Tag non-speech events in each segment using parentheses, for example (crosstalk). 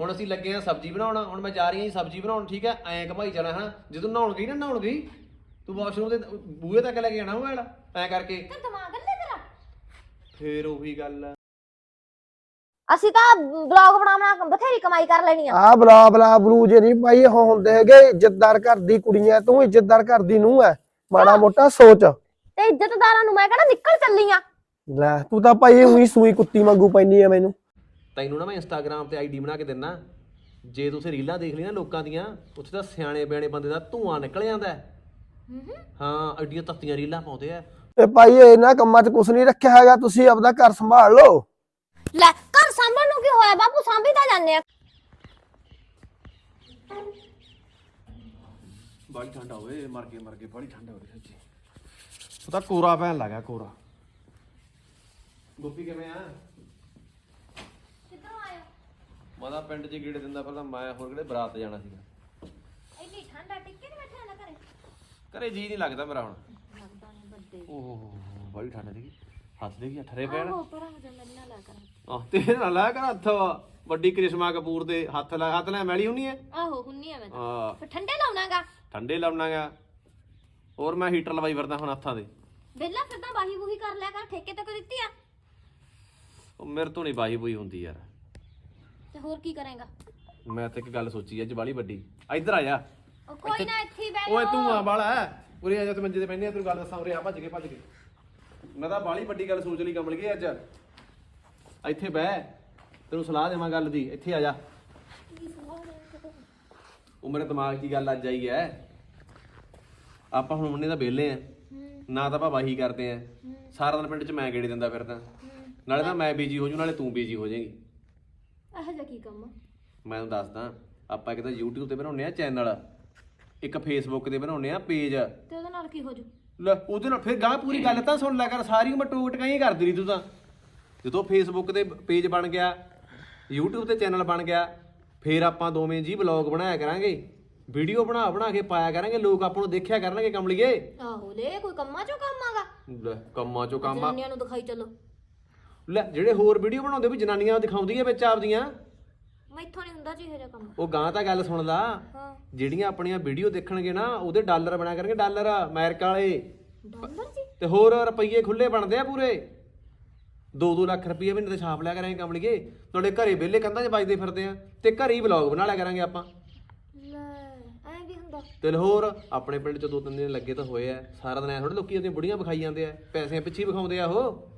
ਹੁਣ ਅਸੀਂ ਲੱਗੇ ਆ ਸਬਜ਼ੀ ਬਣਾਉਣ ਹੁਣ ਮੈਂ ਜਾ ਰਹੀ ਹਾਂ ਜੀ ਸਬਜ਼ੀ ਬਣਾਉਣ ਠੀਕ ਹੈ? ਐਂ ਕਮਾਈ ਜਾਣਾ ਹਾਂ ਜਦੋਂ ਨਹਾਉਣ ਗਈ ਨਾ ਨਹਾਉਣ ਗਈ ਤੂੰ ਵਾਸ਼ਰੂਮ ਦੇ ਬੂਹੇ ਤੱਕ ਲੈ ਕੇ ਜਾਣਾ ਮੋਬਾਈਲ ਐਂ ਕਰਕੇ। ਤੇ ਦਿਮਾਗ ਲੈ ਤੇਰਾ। ਫੇਰ ਉਹੀ ਗੱਲ ਆ। ਅਸੀਂ ਤਾਂ ਬਲੌਗ ਬਣਾ ਬਣਾ ਕੇ ਬਥੇਰੀ ਕਮਾਈ ਕਰ ਲੈਣੀ ਆ। ਆ ਬਲਾ ਬਲਾ ਬਲੂ ਜੇ ਨਹੀਂ ਭਾਈ ਉਹ ਹੁੰਦੇ ਹੈਗੇ ਇੱਜ਼ਤਦਾਰ ਘਰ ਦੀ ਕੁੜੀਆਂ ਤੂੰ ਇੱਜ਼ਤਦਾਰ ਘਰ ਦੀ ਨੂੰ ਹੈ ਮਾੜਾ ਮੋਟਾ ਸੋਚ। ਤੇ ਇੱਜ਼ਤਦਾਰਾਂ ਨੂੰ ਮੈਂ ਕਹਿੰਦਾ ਨਿਕਲ ਚੱਲੀ ਆ? ਲੈ ਤੂੰ ਤਾਂ ਭਾਈ ਉਹੀ ਸੂਈ ਕੁੱਤੀ ਵਾਂਗੂ ਪੈਣੀ ਹੈ ਮੈਨੂੰ। ਤੈਨੂੰ ਨਾ ਮੈਂ ਇੰਸਟਾਗ੍ਰam ਤੇ ਆਈਡੀ ਬਣਾ ਕੇ ਦਿੰਨਾ। ਜੇ ਤੂੰ ਉਥੇ ਰੀਲਾਂ ਦੇਖ ਲਈ ਨਾ ਲੋਕਾਂ ਦੀਆਂ ਉੱਥੇ ਤਾਂ ਸਿਆਣੇ ਬਿਆਣੇ ਬੰਦੇ ਦਾ ਧੂਆਂ ਨਿਕਲ ਜਾਂਦਾ ਹੈ। ਹਾਂ ਐਡੀਆਂ ਤੱਤੀਆਂ ਰੀਲਾਂ ਪਾਉਂਦੇ ਆ। ਤੇ ਭਾਈ ਇਹਨਾਂ ਕੰਮਾਂ 'ਚ ਕੁਝ ਨਹੀਂ ਰੱਖਿਆ ਹੈਗਾ ਤੁਸੀਂ ਆਪਦਾ ਘਰ ਸੰਭਾਲ ਲਓ। ਲੈ ਘਰ ਸਾਂਭਣ ਨੂੰ ਕੀ ਹੋਇਆ? ਬਾਪੂ ਸਾਂਭੀ ਤਾਂ ਜਾਂਦੇ ਆ। ਬੜੀ ਠੰਡਾ ਹੋਏ ਮਰ ਗਏ ਮਰ ਗਏ ਬੜੀ ਠੰਡਾ ਹੋ ਰਹੀ ਸੱਚੀ। ਉਹ ਤਾਂ ਕੋਰਾ ਪੈਣ ਲੱਗਾ ਕੋਰਾ ਗੋਪੀ ਕਿਵੇਂ ਆ? ਮਦਾ ਪਿੰਡ 'ਚ ਗੇੜੇ ਦਿੰਦਾ ਪਹਿਲਾਂ ਮੈਂ ਹੋਰ ਕਿਹੜੇ ਬਰਾਤ ਜਾਣਾ ਸੀਗਾ। ਇੰਨੀ ਠੰਡਾ ਟਿੱਕੇ ਨਹੀਂ ਬੈਠਾ ਨਾ ਘਰੇ? ਘਰੇ ਜੀ ਨਹੀਂ ਲੱਗਦਾ ਮੇਰਾ ਹੁਣ। ਲੱਗਦਾ ਨਹੀਂ ਬੱਦੇ ਓਹ ਬੜੀ ਠੰਡ ਸੀਗੀ। ਹੱਥ ਦੇ ਕੀ ਠਰੇ ਪੈਣ। ਆਹੋ ਪਰ ਹਜੇ ਮੈਂ ਨਾ ਲਾ ਕਰ। ਆਹ ਤੇਰੇ ਨਾਲ ਲਾਇਆ ਕਰ ਹੱਥ। ਵੱਡੀ ਕ੍ਰਿਸ਼ਮਾ ਕਪੂਰ ਦੇ ਹੱਥ ਲਾ ਹੱਥ ਲੈ ਮੈਲੀ ਹੁੰਨੀ ਐ? ਆਹੋ ਹੁੰਨੀ ਆ ਮੈਂ ਤਾਂ। ਹਾਂ। ਫਿਰ ਠੰਡੇ ਲਾਉਣਾਗਾ? ਠੰਡੇ ਲਾਉਣਾਗਾ। ਹੋਰ ਮੈਂ ਹੀਟਰ ਲਵਾਈ ਫਿਰਦਾ ਹੁਣ ਹੱਥਾਂ ਦੇ ਬੇਲਾ ਫਿਰ ਤਾਂ ਬਾਹੀ ਬੂਹੀ ਕਰ ਲਿਆ ਕਰ ਠੇਕੇ ਤੇ ਕੋ ਦਿੱਤੀ ਆ? ਉਹ ਮੇਰੇ ਤੋਂ ਨਹੀਂ ਬਾਹੀ ਬੂਈ ਹੁੰਦੀ ਯਾਰ। ਤੇ ਹੋਰ ਕੀ ਕਰੇਗਾ? ਮੈਂ ਤਾਂ ਇੱਕ ਗੱਲ ਸੋਚੀ ਅੱਜ ਬਾਲੀ ਵੱਡੀ। ਇੱਧਰ ਆ ਜਾ। ਉਹ ਕੋਈ ਨਾ ਇੱਥੇ ਹੀ ਬਹਿ ਓਏ। ਤੂੰ ਆ ਬਾਲਾ ਉਰੇ ਆ ਜਾ ਤੇ ਮੰਜੇ ਤੇ ਪੈਣੀ ਆ ਤੈਨੂੰ ਗੱਲ ਦੱਸਾਂ ਉਰੇ ਆ ਭੱਜ ਕੇ ਭੱਜ ਕੇ। ਮੈਂ ਤਾਂ ਬਾਲੀ ਵੱਡੀ ਗੱਲ ਸੋਚ ਲਈ ਕਮਲ ਗਈ ਅੱਜ। ਇੱਥੇ ਬਹਿ ਤੈਨੂੰ ਸਲਾਹ ਦੇਵਾਂ ਗੱਲ ਦੀ। ਇੱਥੇ ਆ ਜਾ। ਉਹ ਮੇਰੇ ਦਿਮਾਗ 'ਚ ਹੀ ਗੱਲ ਅੱਜ ਆਈ ਐ ਆਪਾਂ ਹੁਣ ਮੁੰਨੇ ਦਾ ਵਿਹਲੇ ਆ। ਨਾ ਤਾਂ ਆਪਾਂ ਵਾਹੀ ਕਰਦੇ ਆ। ਸਾਰਾ ਦਿਨ ਪਿੰਡ 'ਚ ਮੈਂ ਗੇੜੇ ਦਿੰਦਾ ਫਿਰਦਾ। ਨਾਲੇ ਤਾਂ ਮੈਂ ਬੀਜੀ ਹੋ ਜੂ ਨਾਲੇ ਤੂੰ ਬੀਜੀ ਹੋ ਜਾਏਗੀ। ਇਹੋ ਜਿਹਾ ਕੀ ਕੰਮ ਆ? ਮੈਂ ਤੁਹਾਨੂੰ ਦੱਸਦਾ ਆਪਾਂ ਇੱਕ ਤਾਂ YouTube ਤੇ ਬਣਾਉਨੇ ਆ ਚੈਨਲ ਇੱਕ Facebook ਤੇ ਬਣਾਉਨੇ ਆ ਪੇਜ ਤੇ ਉਹਦੇ ਨਾਲ ਕੀ ਹੋ ਜੂ ਲੈ ਉਹਦੇ ਨਾਲ ਫਿਰ ਗਾਂ ਪੂਰੀ ਗੱਲ ਤਾਂ ਸੁਣ ਲੈ ਕਰ ਸਾਰੀ ਉਮਰ ਟੋਕ ਟਕਾਈ ਕਰਦੀ ਰਹੀ ਤੂੰ ਤਾਂ। ਜਦੋਂ ਫੇਸਬੁੱਕ ਤੇ ਪੇਜ ਬਣ ਗਿਆ YouTube ਤੇ ਚੈਨਲ ਬਣ ਗਿਆ ਫਿਰ ਆਪਾਂ ਦੋਵੇਂ ਜੀ ਵਲੌਗ ਬਣਾਇਆ ਕਰਾਂਗੇ। ਵੀਡੀਓ ਬਣਾ ਬਣਾ ਕੇ ਪਾਇਆ ਕਰਾਂਗੇ ਲੋਕ ਆਪਾਂ ਨੂੰ ਦੇਖਿਆ ਕਰਨਗੇ ਕਮਲੀਏ। ਆਹੋ ਲੈ ਕੋਈ ਕੰਮਾਂ ਚੋਂ ਕੰਮ ਆਗਾ? ਲੈ ਕੰਮਾਂ ਚੋਂ ਕੰਮ ਆ। ਜਨਾਨੀਆਂ ਨੂੰ ਦਿਖਾਈ ਚੱਲੋ। ਲੈ ਜਿਹੜੇ ਹੋਰ ਵੀਡੀਓ ਬਣਾਉਂਦੇ ਵੀ ਜਨਾਨੀਆਂ ਦਿਖਾਉਂਦੀਆਂ ਵਿੱਚ ਆਪਦੀਆਂ? ਮੈਥੋਂ ਨਹੀਂ ਹੁੰਦਾ ਜੀ ਇਹੋ ਜਿਹਾ ਕੰਮ। ਉਹ ਗਾਂ ਤਾਂ ਗੱਲ ਸੁਣ ਲਾ। ਹਾਂ। ਜਿਹੜੀਆਂ ਆਪਣੀਆਂ ਵੀਡੀਓ ਦੇਖਣਗੇ ਨਾ ਉਹਦੇ ਡਾਲਰ ਬਣਿਆ ਕਰਨਗੇ ਡਾਲਰ ਅਮਰੀਕਾ ਵਾਲੇ। ਡਾਲਰ ਜੀ? ਤੇ ਹੋਰ ਰੁਪਈਏ ਖੁੱਲੇ ਬਣਦੇ ਆ ਪੂਰੇ। 2-2 ਲੱਖ ਰੁਪਈਏ ਵੀ ਤੇ ਛਾਪ ਲਿਆ ਕਰਾਂਗੇ ਕਮਲੀਏ ਤੁਹਾਡੇ ਘਰੇ ਵਿਹਲੇ ਕੰਧਾਂ 'ਚ ਵੱਜਦੇ ਫਿਰਦੇ ਆ। ਤੇ ਘਰੇ ਹੀ ਵਲੌਗ ਬਣਾ ਲਿਆ ਕਰਾਂਗੇ ਆਪਾਂ। ਲੈ ਐ ਵੀ ਹੁੰਦਾ। ਤੇ ਹੋਰ ਆਪਣੇ ਪਿੰਡ 'ਚ ਦੋ ਤਿੰਨ ਦਿਨ ਲੱਗੇ ਤਾਂ ਹੋਏ ਆ। ਸਾਰਾ ਦਿਨ ਐ ਥੋੜੇ ਲੋਕੀ ਆਪਣੀਆਂ ਬੁੜੀਆਂ ਵਿਖਾਈ ਜਾਂਦੇ ਆ। ਪੈਸਿਆਂ ਪਿੱਛੇ ਹੀ ਵਿਖਾਉਂਦੇ ਆ ਉਹ।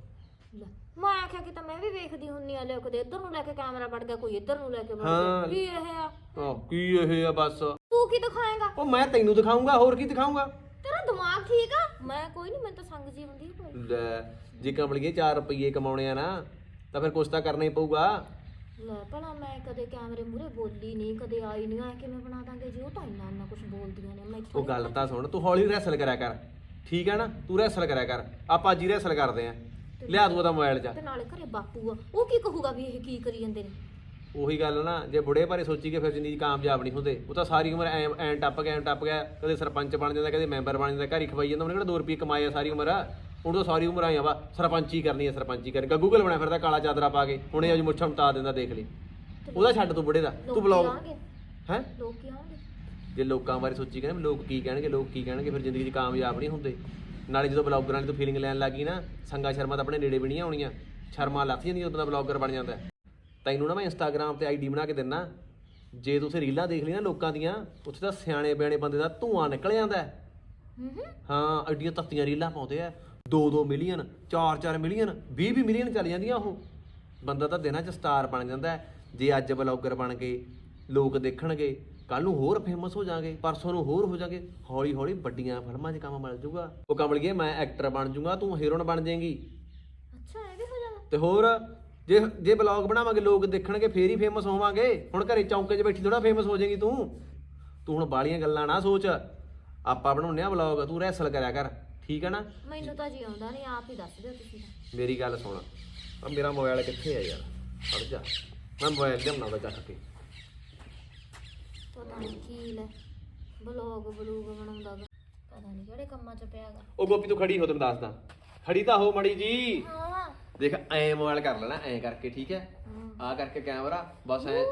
ਮੈਂ ਆਖਿਆ ਕਿ ਤਾਂ ਮੈਂ ਵੀ ਵੇਖਦੀ ਹੁੰਨੀ ਆ ਲੈ ਕਦੇ ਇੱਧਰ ਨੂੰ ਲੈ ਕੇ ਕੈਮਰਾ ਵੜ ਗਿਆ ਕੋਈ ਇੱਧਰ ਨੂੰ ਲੈ ਕੇ ਵੜ ਗਿਆ। ਹਾਂ। ਕੀ ਇਹ ਆ? ਆਹ ਕੀ ਇਹ ਆ ਬਸ? ਤੂੰ ਕੀ ਦਿਖਾਏਗਾ? ਉਹ ਮੈਂ ਤੈਨੂੰ ਦਿਖਾਉਂਗਾ ਹੋਰ ਕੀ ਦਿਖਾਉਂਗਾ ਤੇਰਾ ਦਿਮਾਗ ਠੀਕ ਆ? ਮੈਂ ਕੋਈ ਨਹੀਂ ਮੈਨੂੰ ਤਾਂ ਸੰਗ ਜੀ ਹੁੰਦੀ ਆ ਕੋਈ। ਲੈ ਜੇ ਕਮਲੀਏ 4 ਰੁਪਈਏ ਕਮਾਉਣੇ ਆ ਨਾ ਤਾਂ ਫਿਰ ਕੁਛ ਤਾਂ ਕਰਨਾ ਹੀ ਪਊਗਾ। ਲੈ ਭਲਾ ਮੈਂ ਕਦੇ ਕੈਮਰੇ ਮੂਰੇ ਬੋਲੀ ਨਹੀਂ ਕਦੇ ਆਈ ਨਹੀਂ ਆ ਕਿਵੇਂ ਬਣਾ ਦਾਂਗੇ? ਜੀ ਉਹ ਤਾਂ ਇੰਨਾ ਇੰਨਾ ਕੁਝ ਬੋਲਦੀਆਂ ਨੇ ਮੈਂ ਉਹ ਗੱਲ ਤਾਂ ਸੁਣ ਤੂੰ ਹੌਲੀ ਰੈਸਲ ਕਰਿਆ ਕਰ। ਠੀਕ ਹੈ ਨਾ? ਤੂੰ ਰੈਸਲ ਕਰਿਆ ਕਰ। ਆਪਾਂ ਅੱਜ ਹੀ ਰੈਸਲ ਕਰਦੇ ਆਂ। ਲਿਆ ਤੂੰ ਉਹਦਾ ਮੋਬਾਈਲ 'ਚ ਤੇ ਨਾਲੇ ਘਰੇ ਬਾਪੂ ਆ। ਉਹ ਕੀ ਕਹੂਗਾ ਵੀ ਇਹ ਕੀ ਕਰੀ ਜਾਂਦੇ ਨੇ? ਉਹੀ ਗੱਲ ਨਾ ਜੇ ਬੁੜੇ ਬਾਰੇ ਸੋਚੀਏ ਫਿਰ ਜ਼ਿੰਦਗੀ 'ਚ ਕਾਮਯਾਬ ਨਹੀਂ ਹੁੰਦੇ। ਉਹ ਤਾਂ ਸਾਰੀ ਉਮਰ ਐਂ ਐਂ ਟੱਪ ਗਿਆ ਐਂ ਟੱਪ ਗਿਆ। ਕਦੇ ਸਰਪੰਚ ਬਣ ਜਾਂਦਾ ਕਦੇ ਮੈਂਬਰ ਬਣ ਜਾਂਦਾ ਘਰ ਹੀ ਖਵਾਈ ਜਾਂਦਾ। ਉਹਨੇ ਕਿਹੜਾ 2 ਰੁਪਏ ਕਮਾਏ ਆ ਸਾਰੀ ਉਮਰ। ਹੁਣ ਤਾਂ ਸਾਰੀ ਉਮਰ ਆਇਆ ਵਾ ਸਰਪੰਚੀ ਕਰਨੀ ਹੈ ਸਰਪੰਚੀ ਕਰਨੀ। ਗੱਗੂ ਗਲ ਬਣਿਆ ਫਿਰਦਾ ਕਾਲਾ ਚਾਦਰਾ ਪਾ ਕੇ। ਹੁਣੇ ਅੱਜ ਮੁੱਛਾਂ ਮਤਾ ਦਿੰਦਾ ਦੇਖ ਲਈ। ਉਹਦਾ ਛੱਡ ਤੂੰ ਬੁੜੇ ਦਾ। ਤੂੰ ਬਲੌਗ ਹੈ? ਲੋਕ ਕੀ ਆਉਣਗੇ? ਜੇ ਲੋਕਾਂ ਬਾਰੇ ਸੋਚੀ ਕਹਿੰਦੇ ਲੋਕ ਕੀ ਕਹਿਣਗੇ ਲੋਕ ਕੀ ਕਹਿਣਗੇ ਫਿਰ ਜ਼ਿੰਦਗੀ 'ਚ ਕਾਮਯਾਬ ਨਹੀਂ ਹੁੰਦੇ। ਨਾਲੇ ਜਦੋਂ ਬਲੌਗਰਾਂ ਦੀ ਤੂੰ ਫੀਲਿੰਗ ਲੈਣ ਲੱਗੀ ਨਾ ਸੰਗਾ ਸ਼ਰਮਾ ਤਾਂ ਆਪਣੇ ਨੇੜੇ ਵੀ ਨਹੀਂ ਆਉਣੀਆਂ ਸ਼ਰਮਾ ਲੱਥ ਜਾਂਦੀ ਜਦੋਂ ਬੰਦਾ ਬਲੌਗਰ ਬਣ ਜਾਂਦਾ। ਤੈਨੂੰ ਨਾ ਮੈਂ ਇੰਸਟਾਗ੍ਰam ਤੇ ਆਈਡੀ ਬਣਾ ਕੇ ਦਿੰਨਾ ਜੇ ਤੂੰ ਉਥੇ ਰੀਲਾਂ ਦੇਖ ਲਈ ਨਾ ਲੋਕਾਂ ਦੀਆਂ ਉੱਥੇ ਤਾਂ ਸਿਆਣੇ ਬਿਆਣੇ ਬੰਦੇ ਦਾ ਧੂਆਂ ਨਿਕਲ ਜਾਂਦਾ ਹੈ। ਐਡੀਆਂ ਤੱਤੀਆਂ ਰੀਲਾਂ ਪਾਉਂਦੇ ਆ 2-2 ਮਿਲੀਅਨ 4-4 ਮਿਲੀਅਨ 20-20 ਮਿਲੀਅਨ ਚੱਲ ਜਾਂਦੀਆਂ ਉਹ ਬੰਦਾ ਤਾਂ ਦਿਨਾਂ 'ਚ ਸਟਾਰ ਬਣ ਜਾਂਦਾ। ਜੇ ਅੱਜ ਬਲੌਗਰ ਬਣ ਗਏ ਲੋਕ ਦੇਖਣਗੇ ਕੱਲ ਨੂੰ ਹੋਰ ਫੇਮਸ ਹੋ ਜਾਾਂਗੇ ਪਰਸੋਂ ਨੂੰ ਹੋਰ ਹੋ ਜਾਾਂਗੇ ਹੌਲੀ ਹੌਲੀ ਵੱਡੀਆਂ ਫਿਲਮਾਂ 'ਚ ਕੰਮ ਮਿਲ ਜਾਊਗਾ। ਉਹ ਕਮਲ ਗਿਆ ਮੈਂ ਐਕਟਰ ਬਣ ਜਾਊਗਾ ਤੂੰ ਹੀਰੋਇਨ ਬਣ ਜਾਏਗੀ। ਅੱਛਾ ਇਹ ਵੀ ਹੋ ਜਾਣਾ। ਤੇ ਹੋਰ ਜੇ ਜੇ ਬਲੌਗ ਬਣਾਵਾਂਗੇ ਲੋਕ ਦੇਖਣਗੇ ਫੇਰ ਹੀ ਫੇਮਸ ਹੋਵਾਂਗੇ। ਹੁਣ ਘਰੇ ਚੌਂਕੇ 'ਚ ਬੈਠੀ ਥੋੜਾ ਫੇਮਸ ਹੋ ਜਾਏਗੀ ਤੂੰ। ਤੂੰ ਹੁਣ ਬਾਲੀਆਂ ਗੱਲਾਂ ਨਾ ਸੋਚ। ਆਪਾਂ ਬਣਾਉਨੇ ਆ ਬਲੌਗ ਤੂੰ ਰੈਸਲ ਕਰਿਆ ਕਰ ਠੀਕ ਹੈ ਨਾ? ਮੈਨੂੰ ਤਾਂ ਜੀ ਆਉਂਦਾ ਨਹੀਂ ਆਪ ਹੀ ਦੱਸ ਦਿਓ ਤੁਸੀਂ ਮੇਰੀ ਗੱਲ ਸੁਣ। ਆ ਮੇਰਾ ਮੋਬਾਈਲ ਕਿੱਥੇ ਆ ਯਾਰ? ਫੜ ਜਾ। ਮੈਂ ਮੋਬਾਈਲ ਲਿਆਉਣਾ ਉਹਦਾ ਚੱਕ ਕੇ। ਪਤਾ ਨਹੀਂ ਕੀ ਲੈ ਬਲੌਗ ਬਲੂਗ ਬਣਾਉਂਦਾ ਗਾ। ਪਤਾ ਨਹੀਂ ਕਿਹੜੇ ਕੰਮਾਂ 'ਚ ਪਿਆਗਾ ਉਹ ਗੋਪੀ ਤੂੰ ਖੜੀ ਹੋ ਤੈਨੂੰ ਦੱਸਦਾ। ਖੜੀ ਤਾਂ ਹੋ ਮੜੀ ਜੀ। ਹਾਂ। ਦੇਖ ਐ ਮੋਬਾਈਲ ਕਰ ਲੈਣਾ ਐ ਕਰਕੇ ਠੀਕ ਹੈ। ਆ ਕਰਕੇ ਕੈਮਰਾ ਬਸ ਐ।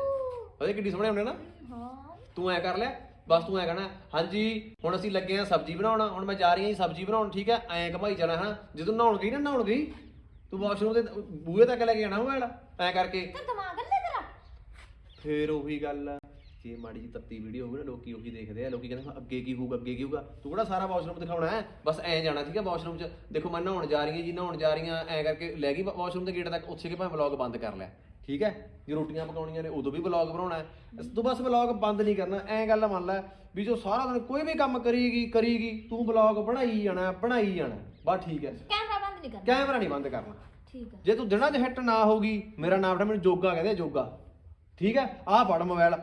ਉਹਦੇ ਕਿੱਡੀ ਸੋਹਣੇ ਹੁੰਦੇ ਨਾ? ਹਾਂ। ਤੂੰ ਐ ਕਰ ਲੈ ਬਸ ਤੂੰ ਐ ਕਹਿਣਾ ਹਾਂਜੀ ਹੁਣ ਅਸੀਂ ਲੱਗੇ ਆ ਸਬਜ਼ੀ ਬਣਾਉਣ ਹੁਣ ਮੈਂ ਜਾ ਰਹੀ ਹਾਂ ਜੀ ਸਬਜ਼ੀ ਬਣਾਉਣ ਠੀਕ ਹੈ? ਐਂ ਕਮਾਈ ਜਾਣਾ ਹਾਂ। ਜਦੋਂ ਨਹਾਉਣ ਗਈ ਨਾ ਨਹਾਉਣ ਗਈ ਤੂੰ ਵਾਸ਼ਰੂਮ ਦੇ ਬੂਹੇ ਤੱਕ ਲੈ ਕੇ ਜਾਣਾ ਮੋਬਾਈਲ ਐਂ ਕਰਕੇ। ਤੇ ਦਿਮਾਗ ਲੈ ਤੇਰਾ? ਫੇਰ ਉਹੀ ਗੱਲ ਆ। ਜੇ ਮਾੜੀ ਜੀ ਤੱਤੀ ਵੀਡੀਓ ਹੋਵੇ ਨਾ ਲੋਕੀ ਉਹੀ ਦੇਖਦੇ ਆ ਲੋਕੀ ਕਹਿੰਦੇ ਅੱਗੇ ਕੀ ਹੋਊਗਾ ਅੱਗੇ ਕੀ ਹੋਊਗਾ। ਤੂੰ ਕਿਹੜਾ ਸਾਰਾ ਵਾਸ਼ਰੂਮ ਦਿਖਾਉਣਾ ਹੈ? ਬਸ ਐਂ ਜਾਣਾ ਠੀਕ ਹੈ ਵਾਸ਼ਰੂਮ 'ਚ ਦੇਖੋ ਮੈਂ ਨਹਾਉਣ ਜਾ ਰਹੀ ਹਾਂ ਜੀ ਨਹਾਉਣ ਜਾ ਰਹੀ ਹਾਂ ਐਂ ਕਰਕੇ ਲੈ ਗਈ ਵਾਸ਼ਰੂਮ ਦੇ ਗੇਟ ਤੱਕ ਉੱਥੇ ਕੇ ਭਾਵੇਂ ਵਲੌਗ ਬੰਦ ਕਰ ਲਿਆ ਠੀਕ ਹੈ? ਜੇ ਰੋਟੀਆਂ ਪਕਾਉਣੀਆਂ ਨੇ ਉਦੋਂ ਵੀ ਵਲੌਗ ਬਣਾਉਣਾ ਹੈ। ਤੂੰ ਬਸ ਵਲੌਗ ਬੰਦ ਨਹੀਂ ਕਰਨਾ ਐਂ ਗੱਲ ਮੰਨ ਲੈ ਵੀ ਜੋ ਸਾਰਾ ਦਿਨ ਕੋਈ ਵੀ ਕੰਮ ਕਰੀਗੀ ਕਰੀਗੀ ਤੂੰ ਵਲੌਗ ਬਣਾਈ ਜਾਣਾ ਬਣਾਈ ਜਾਣਾ ਬਸ ਠੀਕ ਹੈ। ਕੈਮਰਾ ਬੰਦ ਨਹੀਂ ਕਰਨਾ। ਕੈਮਰਾ ਨਹੀਂ ਬੰਦ ਕਰਨਾ। ਠੀਕ ਹੈ। ਜੇ ਤੂੰ ਦਿਨਾਂ 'ਚ ਹਿੱਟ ਨਾ ਹੋਗੀ ਮੇਰਾ ਨਾਮ ਤਾਂ ਮੈਨੂੰ ਜੋਗਾ ਕਹਿੰਦੇ ਜੋਗਾ। ਠੀਕ ਹੈ? ਆਹ ਫੜ ਮੋਬਾਈਲ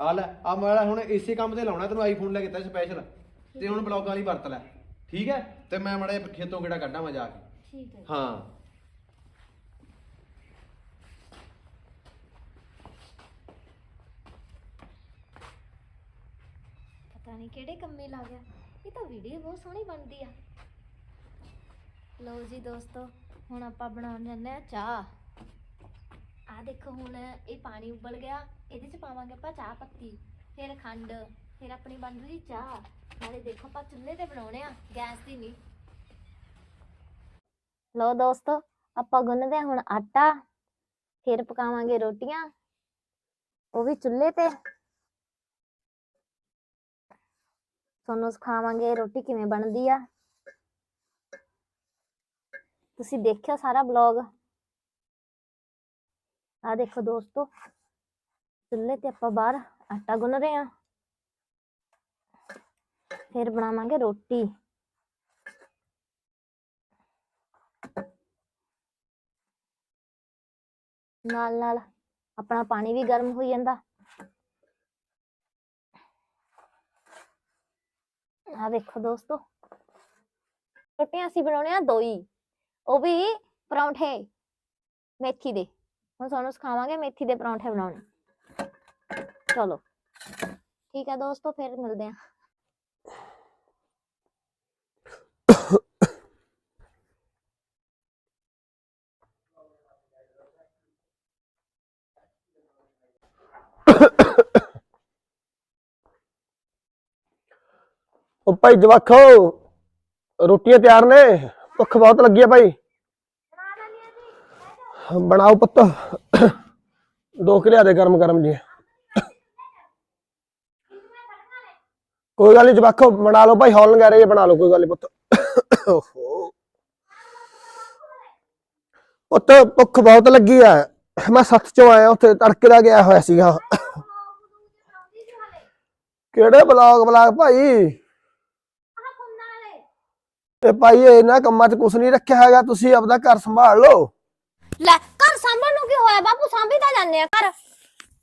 ਆ ਲੈ ਆ ਮੋਬਾਈਲ ਹੁਣ ਇਸੇ ਕੰਮ ਤੇ ਲਾਉਣਾ ਤੈਨੂੰ ਆਈਫੋਨ ਲੈ ਕੇ ਦਿੱਤਾ ਸਪੈਸ਼ਲ ਤੇ ਹੁਣ ਬਲੌਗਾਂ ਵਾਲੀ ਵਰਤ ਲੈ। ਠੀਕ ਹੈ? ਤੇ ਮੈਂ ਮੜੇ ਖੇਤੋਂ ਕਿਹੜਾ ਕੱਢਾਂ ਮੈਂ ਜਾ ਕੇ। ਠੀਕ ਹੈ ਹਾਂ। ਪਤਾ ਨਹੀਂ ਕਿਹੜੇ ਕੰਮੇ ਲਾ ਗਿਆ। ਇਹ ਤਾਂ ਵੀਡੀਓ ਬਹੁਤ ਸੋਹਣੀ ਬਣਦੀ ਆ। ਲਓ ਜੀ ਦੋਸਤੋ ਹੁਣ ਆਪਾਂ ਬਣਾਉਣ ਜਾਂਦੇ ਆ ਚਾਹ। ਆ ਦੇਖੋ ਹੁਣ ਇਹ ਪਾਣੀ ਉਬਲ ਗਿਆ, ਇਹਦੇ ਚ ਪਾਵਾਂਗੇ ਆਪਾਂ ਚਾਹ ਪੱਤੀ, ਫਿਰ ਖੰਡ, ਫਿਰ ਆਪਣੀ ਬਣ ਰਹੀ ਚਾਹ, ਨਾਲੇ ਦੇਖੋ ਆਪਾਂ ਚੁੱਲ੍ਹੇ ਤੇ ਬਣਾਉਣੇ ਆ, ਗੈਸ ਦੀ ਨਹੀਂ। ਲਓ ਦੋਸਤੋ, ਆਪਾਂ ਗੁੰਨਦੇ ਹਾਂ ਹੁਣ ਆਟਾ, ਫਿਰ ਪਕਾਵਾਂਗੇ ਰੋਟੀਆਂ, ਉਹ ਵੀ ਚੁੱਲ੍ਹੇ ਤੇ। ਤੁਹਾਨੂੰ ਸਿਖਾਵਾਂਗੇ ਰੋਟੀ ਕਿਵੇਂ ਬਣਦੀ ਆ। ਤੁਸੀਂ ਦੇਖਿਓ ਸਾਰਾ ਬਲੌਗ। ਆ ਦੇਖੋ ਦੋਸਤੋ, ਚੁੱਲ੍ਹੇ ਤੇ ਆਪਾਂ ਬਾਹਰ ਆਟਾ ਗੁੰਨ ਰਹੇ ਆ ਫਿਰ ਬਣਾਵਾਂਗੇ ਰੋਟੀ। ਨਾਲ ਨਾਲ ਆਪਣਾ ਪਾਣੀ ਵੀ ਗਰਮ ਹੋਈ ਜਾਂਦਾ। ਆ ਦੇਖੋ ਦੋਸਤੋ, ਰੋਟੀਆਂ ਅਸੀਂ ਬਣਾਉਣੇ ਆ ਦੋਈ, ਉਹ ਵੀ ਪਰੌਂਠੇ, ਮੇਥੀ ਦੇ। ਹੁਣ ਤੁਹਾਨੂੰ ਸਿਖਾਵਾਂਗੇ ਮੇਥੀ ਦੇ ਪਰੌਂਠੇ ਬਣਾਉਣੇ। ਚਲੋ। ਠੀਕ ਹੈ ਦੋਸਤੋ, ਫਿਰ ਮਿਲਦੇ ਆ ਉਹ ਭਾਈ ਜਵਾਖੋ, ਰੋਟੀਆਂ ਤਿਆਰ ਨੇ? ਭੁੱਖ ਬਹੁਤ ਲੱਗੀ ਆ ਭਾਈ। ਬਣਾਓ ਪੁੱਤ। ਦੋ ਕਿਲਿਆ ਦੇ ਗਰਮ ਗਰਮ ਜੀ ਕੋਈ ਗੱਲ ਨਹੀਂ ਜਵਾਖੋ, ਬਣਾ ਲਓ ਭਾਈ, ਹੌਲ ਲਗਾ ਰਹੇ ਬਣਾ ਲਓ, ਕੋਈ ਗੱਲ ਨਹੀਂ ਪੁੱਤ। ਓਹੋ ਪੁੱਤ, ਭੁੱਖ ਬਹੁਤ ਲੱਗੀ ਆ। ਮੈਂ ਸੱਤ ਚੋਂ ਆਇਆ, ਉੱਥੇ ਤੜਕੇ ਦਾ ਗਿਆ ਹੋਇਆ ਸੀਗਾ। ਕਿਹੜੇ ਬਲਾਗ ਬਲਾਗ ਭਾਈ? ਤੇ ਭਾਈ, ਇਹਨਾਂ ਕੰਮਾਂ 'ਚ ਕੁਛ ਨਹੀਂ ਰੱਖਿਆ ਹੈਗਾ, ਤੁਸੀਂ ਆਪਦਾ ਘਰ ਸੰਭਾਲ ਲਓ। ਲੈ ਘਰ ਸਾਂਭਣ ਨੂੰ ਕੀ ਹੋਇਆ? ਬਾਪੂ ਸਾਂਭੀ ਤਾਂ ਜਾਂਦੇ ਆ ਘਰ।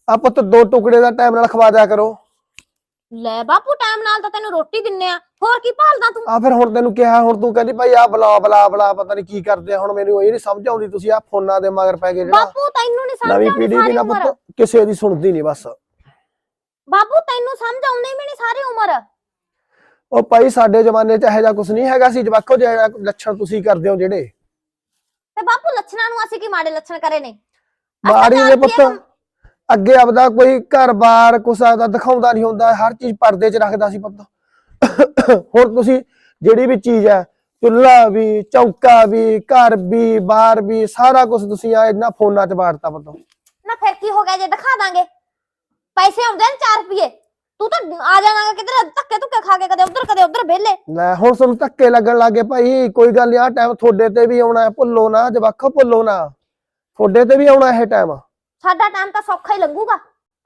ਆ ਪੁੱਤ ਦੋ ਟੁਕੜੇ ਦਾ ਟਾਈਮ ਨਾਲ ਖਵਾ ਦਿਆ ਕਰੋ। ਲੈ ਬਾਪੂ ਟਾਈਮ ਨਾਲ ਤਾਂ ਤੈਨੂੰ ਰੋਟੀ ਦਿੰਨੇ ਆ। ਹੋਰ ਕੀ ਭਾਲਦਾ ਤੂੰ? ਆ ਫਿਰ ਹੁਣ ਤੈਨੂੰ ਕਿਹਾ ਹੁਣ ਤੂੰ ਕਹਿੰਦੀ ਭਾਈ ਆ ਬਲਾ ਬਲਾ ਬਲਾ ਪਤਾ ਨਹੀਂ ਕੀ ਕਰਦੇ ਆ। ਹੁਣ ਮੈਨੂੰ ਇਹ ਨਹੀਂ ਸਮਝ ਆਉਂਦੀ ਤੁਸੀਂ ਆ ਫੋਨਾਂ ਦੇ ਮਗਰ ਪੈ ਗਏ ਜਿਹੜਾ। ਬਾਪੂ ਤੈਨੂੰ ਨਹੀਂ ਸਮਝ ਨਵੀਂ ਆਉਂਦੀ ਪੀੜ੍ਹੀ ਵੀ ਸਾਰੀ ਨਾ ਉਮਰ। ਪੁੱਤ ਕਿਸੇ ਦੀ ਸੁਣਦੀ ਨਹੀਂ ਬਸ। ਬਾਪੂ ਤੈਨੂੰ ਸਮਝ ਆਉਂਦੀ ਵੀ ਨਹੀਂ ਸਾਰੀ ਉਮਰ। ਉਹ ਭਾਈ ਸਾਡੇ ਜ਼ਮਾਨੇ 'ਚ ਇਹੋ ਜਿਹਾ ਕੁਛ ਨਹੀਂ ਹੈਗਾ ਸੀ। ਜਵਾਕੋ ਜਿਹੜਾ ਲੱਛਣ ਤੁਸੀਂ ਕਰਦੇ ਹੋ ਜਿਹੜੇ। ਤੇ ਬਾਪੂ ਲੱਛਣਾਂ ਨੂੰ ਅਸੀਂ ਕੀ ਮਾੜੇ ਲੱਛਣ ਕਰੇ ਨੇ? ਅਸੀਂ ਤਾਂ ਦੇ ਪੁੱਤ। ਅੱਗੇ ਆਪਦਾ ਕੋਈ ਘਰ-ਬਾਰ ਕੁਛ ਆਦਾ ਦਿਖਾਉਂਦਾ ਨਹੀਂ ਹੁੰਦਾ ਹਰ ਚੀਜ਼ ਪਰਦੇ 'ਚ ਰੱਖਦਾ ਸੀ ਪੁੱਤ। ਹੁਣ ਤੁਸੀਂ ਜਿਹੜੀ ਵੀ ਚੀਜ਼ ਹੈ ਚੁੱਲ੍ਹਾ ਵੀ ਚੌਕਾ ਵੀ ਘਰ ਵੀ ਬਾਰ ਵੀ ਸਾਰਾ ਕੁਝ ਤੁਸੀਂ ਆ ਇਹਨਾਂ ਫੋਨਾਂ 'ਚ ਬਾੜਤਾ ਪੁੱਤ। ਨਾ ਫਿਰ ਕੀ ਹੋ ਗਿਆ ਜੇ ਦਿਖਾ ਦਾਂਗੇ? ਪੈਸੇ ਆਉਂਦੇ ਨੇ 4 ਰੁਪਏ ਤੂੰ ਤਾਂ ਆ ਜਾਣਾਗਾ ਕਿਧਰ ਧੱਕੇ ਧੁੱਕੇ ਖਾ ਕੇ ਕਦੇ ਉਧਰ ਕਦੇ ਉਧਰ ਵਿਹਲੇ। ਲੈ ਹੁਣ ਤੁਹਾਨੂੰ ਧੱਕੇ ਲੱਗਣ ਲੱਗੇ ਭਾਈ ਕੋਈ ਗੱਲ ਨਹੀਂ ਆ ਟਾਈਮ ਤੁਹਾਡੇ ਤੇ ਵੀ ਆਉਣਾ ਹੈ ਭੁੱਲੋ ਨਾ ਜਵਾਖੋ ਭੁੱਲੋ ਨਾ। ਤੁਹਾਡੇ ਤੇ ਵੀ ਆਉਣਾ ਇਹ ਟਾਈਮ ਸਾਡਾ ਟਾਈਮ ਤਾਂ ਸੌਖਾ ਹੀ ਲੰਘੂਗਾ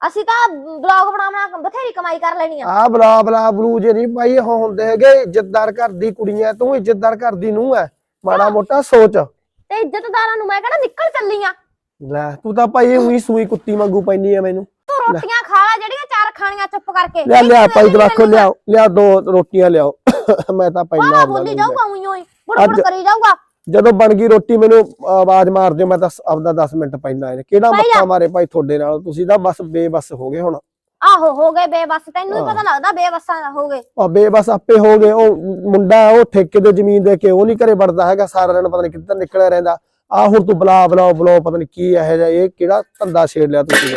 ਅਸੀਂ ਤਾਂ ਬਲੌਗ ਬਣਾਉਣਾ ਬਥੇਰੀ ਕਮਾਈ ਕਰ ਲੈਣੀ ਆ। ਆ ਬਲਾ ਬਲਾ ਬਲੂ ਜੇ ਨਹੀਂ ਭਾਈ ਉਹ ਹੁੰਦੇ ਹੈਗੇ ਇੱਜ਼ਤਦਾਰ ਘਰ ਦੀ ਕੁੜੀਆਂ ਤੂੰ ਇੱਜ਼ਤਦਾਰ ਘਰ ਦੀ ਨੂੰ ਹੈ ਮਾੜਾ ਮੋਟਾ ਸੋਚ। ਤੇ ਇੱਜ਼ਤਦਾਰਾਂ ਨੂੰ ਮੈਂ ਕਹਿੰਦਾ ਨਿਕਲ ਚੱਲੀ ਆ? ਲੈ ਤੂੰ ਤਾਂ ਭਾਈ ਉਹੀ ਸੂਈ ਕੁੱਤੀ ਵਾਂਗੂ ਪੈਣੀ ਆ ਮੈਨੂੰ। ਤੂੰ ਰੋਟੀਆਂ ਖਾ ਲੈ ਜਿਹੜੀਆਂ ਚਾਰ ਖਾਣੀਆਂ ਚੁੱਪ ਕਰਕੇ। ਲਿਆ ਲਿਆ ਭਾਈ ਜਵਾਖੋ ਲਿਆਓ। ਲਿਆ ਦੋ ਰੋਟੀਆਂ ਲਿਆਓ। (coughs) ਮੈਂ ਤਾਂ ਪੈਣਾ ਬਾਹਲਾ ਬੋਲੀ ਜਾਊਗਾ ਉਹੀ ਉਹੀ ਬੁੜ ਅੱਜ- ਕਰੀ ਜਾਊਗਾ। ਜਦੋਂ ਬਣ ਗਈ ਰੋਟੀ ਮੈਨੂੰ ਆਵਾਜ਼ ਮਾਰ ਦਿਓ ਮੈਂ ਤਾਂ ਆਪਦਾ 10 ਮਿੰਟ ਪੈਣਾ ਇਹਨੇ ਕਿਹੜਾ ਮੱਥਾ ਮਾਰੇ ਭਾਈ ਤੁਹਾਡੇ ਨਾਲ? ਤੁਸੀਂ ਤਾਂ ਬਸ ਬੇਬਸ ਹੋ ਗਏ ਹੁਣ। ਆਹੋ ਹੋ ਗਏ ਬੇਬਸ। ਤੈਨੂੰ ਹੀ ਹਾਂ। ਪਤਾ ਲੱਗਦਾ ਬੇਬਸਾਂ ਹੋ ਗਏ। ਆ ਬੇਬਸ ਆਪੇ ਹੋ ਗਏ। ਉਹ ਮੁੰਡਾ ਉਹ ਠੇਕੇ ਦੇ ਜ਼ਮੀਨ ਦੇ ਕੇ ਉਹ ਨਹੀਂ ਘਰੇ ਵੜਦਾ ਹੈਗਾ। ਸਾਰਾ ਦਿਨ ਪਤਾ ਨਹੀਂ ਕਿੱਧਰ ਨਿਕਲਿਆ ਰਹਿੰਦਾ। ਆ ਹੁਣ ਤੂੰ ਬਲਾ ਬਲਾ ਬਲਾ ਪਤਾ ਨਹੀਂ ਕੀ ਇਹੋ ਜਿਹਾ ਇਹ ਕਿਹੜਾ ਧੰਦਾ ਛੇੜ ਲਿਆ ਤੁਸੀਂ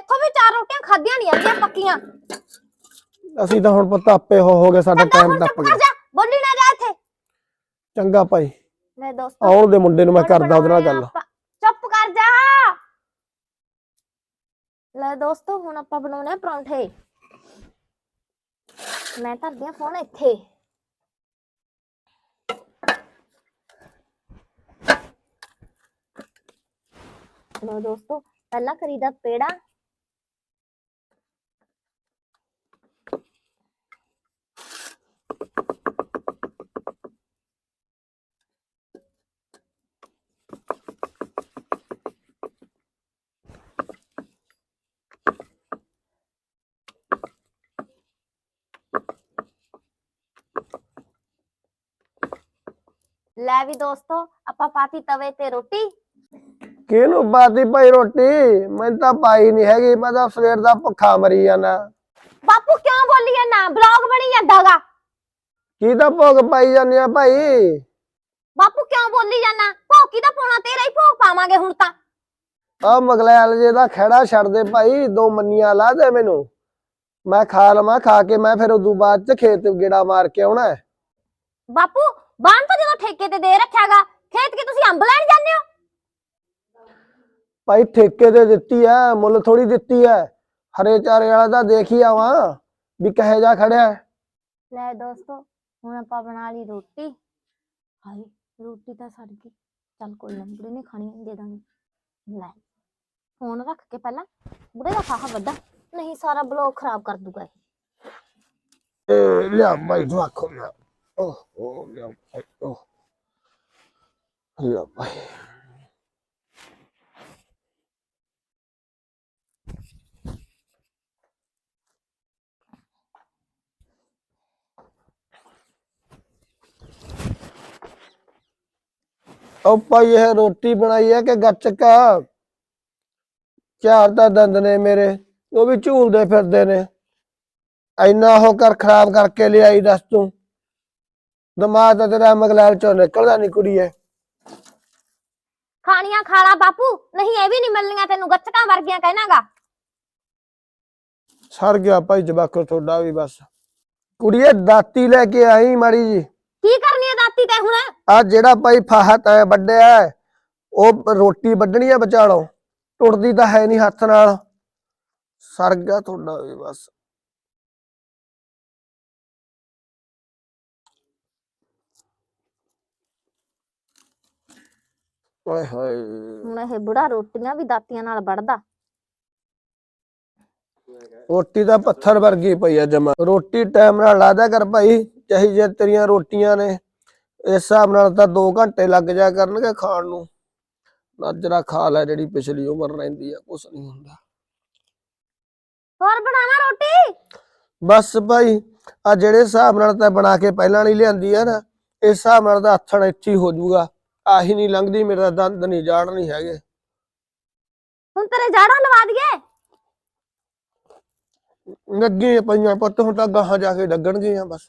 ਮੈਥੋਂ ਵੀ ਚਾਰ ਰੋਟੀਆਂ ਖਾਧੀਆਂ ਨਹੀਂ ਆਂਦੀਆਂ ਪੱਕੀਆਂ। ਅਸੀਂ ਤਾਂ ਹੁਣ ਪੁੱਤ ਆਪੇ ਹੋ ਹੋ ਗਏ ਸਾਡਾ ਟਾਈਮ ਟੱਪ ਗਿਆ। ਬੋਲੀ ਨਾ ਜਾ ਇੱਥੇ। ਚੰਗਾ ਭਾਈ। ਲੈ ਦੋਸਤੋ ਆਉਣ ਦੇ ਮੁੰਡੇ ਨੂੰ ਮੈਂ ਕਰਦਾ ਉਹਦੇ ਨਾਲ ਗੱਲ। ਚੁੱਪ ਕਰ ਜਾ। ਲੈ ਦੋਸਤੋ ਹੁਣ ਆਪਾਂ ਬਣਾਉਣੇ ਆ ਪਰੌਂਠੇ। ਮੈਂ ਧਰਦੀ ਆ ਫੋਨ ਇੱਥੇ। ਲੋ ਦੋਸਤੋ ਪਹਿਲਾਂ ਕਰੀਦਾ ਪੇੜਾ। ਲੈ ਵੀ ਦੋਸਤੋ ਆਪਾਂ ਪਾਤੀ ਤਵੇ ਤੇ ਰੋਟੀ। ਕਿਹਨੂੰ ਬਾਤੀ ਭਾਈ ਰੋਟੀ? ਮੈਂ ਤਾਂ ਪਾਈ ਨਹੀਂ ਹੈਗੀ ਮੈਂ ਤਾਂ ਸਵੇਰ ਦਾ ਭੁੱਖਾ ਮਰੀ ਜਾਣਾ ਬਾਪੂ ਕਿਉਂ ਬੋਲੀ ਨਾ ਬਲੌਗ ਬਣੀ ਜਾਂਦਾਗਾ। ਕੀ ਤਾਂ ਭੁੱਖ ਪਾਈ ਜਾਂਦੇ ਆ ਭਾਈ? ਬਾਪੂ ਕਿਉਂ ਬੋਲੀ ਜਾਣਾ ਭੋਕੀ ਦਾ ਪਾਉਣਾ ਤੇਰਾ ਹੀ ਭੋਗ ਪਾਵਾਂਗੇ ਹੁਣ ਤਾਂ। ਆ ਮਗਲੈਲ ਜੇ ਦਾ ਖੜਾ ਛੱਡ ਦੇ ਭਾਈ ਦੋ ਮੰਨੀਆਂ ਲਾ ਦੇ ਮੈਨੂੰ। ਮੈਂ ਖਾ ਲਵਾਂ ਖਾ ਕੇ ਮੈਂ ਫਿਰ ਉਦੋਂ ਬਾਅਦ ਚ ਖੇਤ ਗੇੜਾ ਮਾਰ ਕੇ ਆਉਣਾ। ਬਾਪੂ ਬਾਣ ਤਾਂ ਜਦੋਂ ਠੇਕੇ ਤੇ ਦੇ ਰੱਖਿਆਗਾ ਖੇਤ ਕੀ ਤੁਸੀਂ ਅੰਬ ਲੈਣ ਜਾਂਦੇ ਹੋ? ਭਾਈ ਠੇਕੇ ਤੇ ਦਿੱਤੀ ਐ ਮੁੱਲ ਥੋੜੀ ਦਿੱਤੀ ਐ। ਹਰੇ ਚਾਰੇ ਵਾਲਾ ਤਾਂ ਦੇਖ ਹੀ ਆਵਾਂ ਵੀ ਕਹੇ ਜਾ ਖੜਿਆ। ਲੈ ਦੋਸਤੋ ਹੁਣ ਆਪਾਂ ਬਣਾ ਲਈ ਰੋਟੀ। ਹਾਏ ਰੋਟੀ ਤਾਂ ਸੜ ਗਈ। ਚੱਲ ਕੋਈ ਨਾ ਬੁੜੇ ਨੇ ਖਾਣੀ ਦੇ ਦਾਂਗੇ। ਲੈ ਫੋਨ ਰੱਖ ਕੇ ਪਹਿਲਾਂ। ਬੁੜੇ ਦਾ ਫਾਹਾ ਵੱਡਾ ਨਹੀਂ ਸਾਰਾ ਬਲੌਗ ਖਰਾਬ ਕਰ ਦੂਗਾ ਇਹ। ਇਹ ਲਿਆ ਭਾਈ ਤੂੰ ਆਖੋ ਲਿਆ। Oh, oh, ਓਹ oh. ਓ ਲਿਆ ਭਾਈ ਉਹ ਭਾਈ, ਇਹ ਰੋਟੀ ਬਣਾਈ ਹੈ ਕਿ ਗੱਚਕਾ ਚਾਰ ਤਾਂ ਦੰਦ ਨੇ ਮੇਰੇ, ਉਹ ਵੀ ਝੂਲਦੇ ਫਿਰਦੇ ਨੇ। ਇੰਨਾ ਉਹ ਕਰ ਖਰਾਬ ਕਰਕੇ ਲਿਆਈ ਦੱਸ ਤੂੰ। ਦਿਮਾਗ ਤਾਂ ਤੇਰਾ ਮਗਲਾਲ ਚੋਂ ਨਿਕਲਦਾ ਨਹੀਂ ਕੁੜੀਏ। ਖਾਣੀਆਂ ਖਾਲਾ ਬਾਪੂ ਨਹੀਂ ਇਹ ਵੀ ਨਹੀਂ ਮਿਲਣੀਆਂ ਤੈਨੂੰ ਗੱਚਕਾਂ ਵਰਗੀਆਂ ਕਹਿਣਾਗਾ। ਸਰ ਗਿਆ ਭਾਈ ਜਵਾਕੋ ਤੁਹਾਡਾ ਵੀ ਬਸ। ਕੁੜੀਏ ਦਾਤੀ ਲੈ ਕੇ ਆਈ ਮਾੜੀ ਜੀ। ਕੀ ਕਰਨੀ ਹੈ ਦਾਤੀ ਤੇ ਹੁਣ? ਆ ਜਿਹੜਾ ਭਾਈ ਫਾਹਤ ਹੈ ਵੱਡਿਆ ਹੈ, ਉਹ ਰੋਟੀ ਵੱਢਣੀ ਆ ਵਿਚਾਲੋਂ। ਟੁੱਟਦੀ ਤਾਂ ਹੈ ਨਹੀਂ ਹੱਥ ਨਾਲ। ਸਰ ਗਿਆ ਤੁਹਾਡਾ ਵੀ ਬਸ। ਓਏ ਹੋਏ। ਹੁਣ ਇਹ ਬੁੜਾ ਰੋਟੀਆਂ ਵੀ ਦਾਤੀਆਂ ਨਾਲ ਵੜਦਾ ਰੋਟੀ ਤਾਂ ਪੱਥਰ ਵਰਗੀ ਪਈ ਆ ਜਮਾ। ਰੋਟੀ ਟਾਈਮ ਨਾਲ ਲਾ ਦਿਆ ਕਰ ਭਾਈ ਚਾਹੀ ਜੇ ਤੇਰੀਆਂ ਰੋਟੀਆਂ ਨੇ। ਇਸ ਹਿਸਾਬ ਨਾਲ ਤਾਂ 2 ਘੰਟੇ ਲੱਗ ਜਾ ਕਰਨਗੇ ਖਾਣ ਨੂੰ। ਨਜਰਾ ਖਾ ਲੈ ਜਿਹੜੀ ਪਿਛਲੀ ਉਮਰ ਰਹਿੰਦੀ ਆ ਕੁਛ ਨਹੀਂ ਹੁੰਦਾ। ਹੋਰ ਬਣਾਵਾ ਰੋਟੀ? ਬਸ ਭਾਈ ਆ ਜਿਹੜੇ ਹਿਸਾਬ ਨਾਲ ਤਾਂ ਬਣਾ ਕੇ ਪਹਿਲਾਂ ਨਹੀਂ ਲਿਆਂਦੀ ਆ ਨਾ ਇਸ ਹਿਸਾਬ ਨਾਲ ਤਾਂ ਹੱਥਣ ਇੱਥੇ ਹੀ ਹੋ ਜਾਊਗਾ। ਆਹੀ ਨਹੀਂ ਲੰਘਦੀ ਮੇਰਾ ਦੰਦ ਨਹੀਂ ਜਾੜ ਨਹੀਂ ਹੈਗੇ। ਹੁਣ ਤੇਰੇ ਜਾੜਾਂ ਲਵਾ ਦਈਏ? ਲੱਗੇ ਪਈਆਂ ਪੁੱਤ ਹੁਣ ਤਾਂ ਗਾਹਾਂ ਜਾ ਕੇ ਲੱਗਣਗੀਆਂ ਬਸ।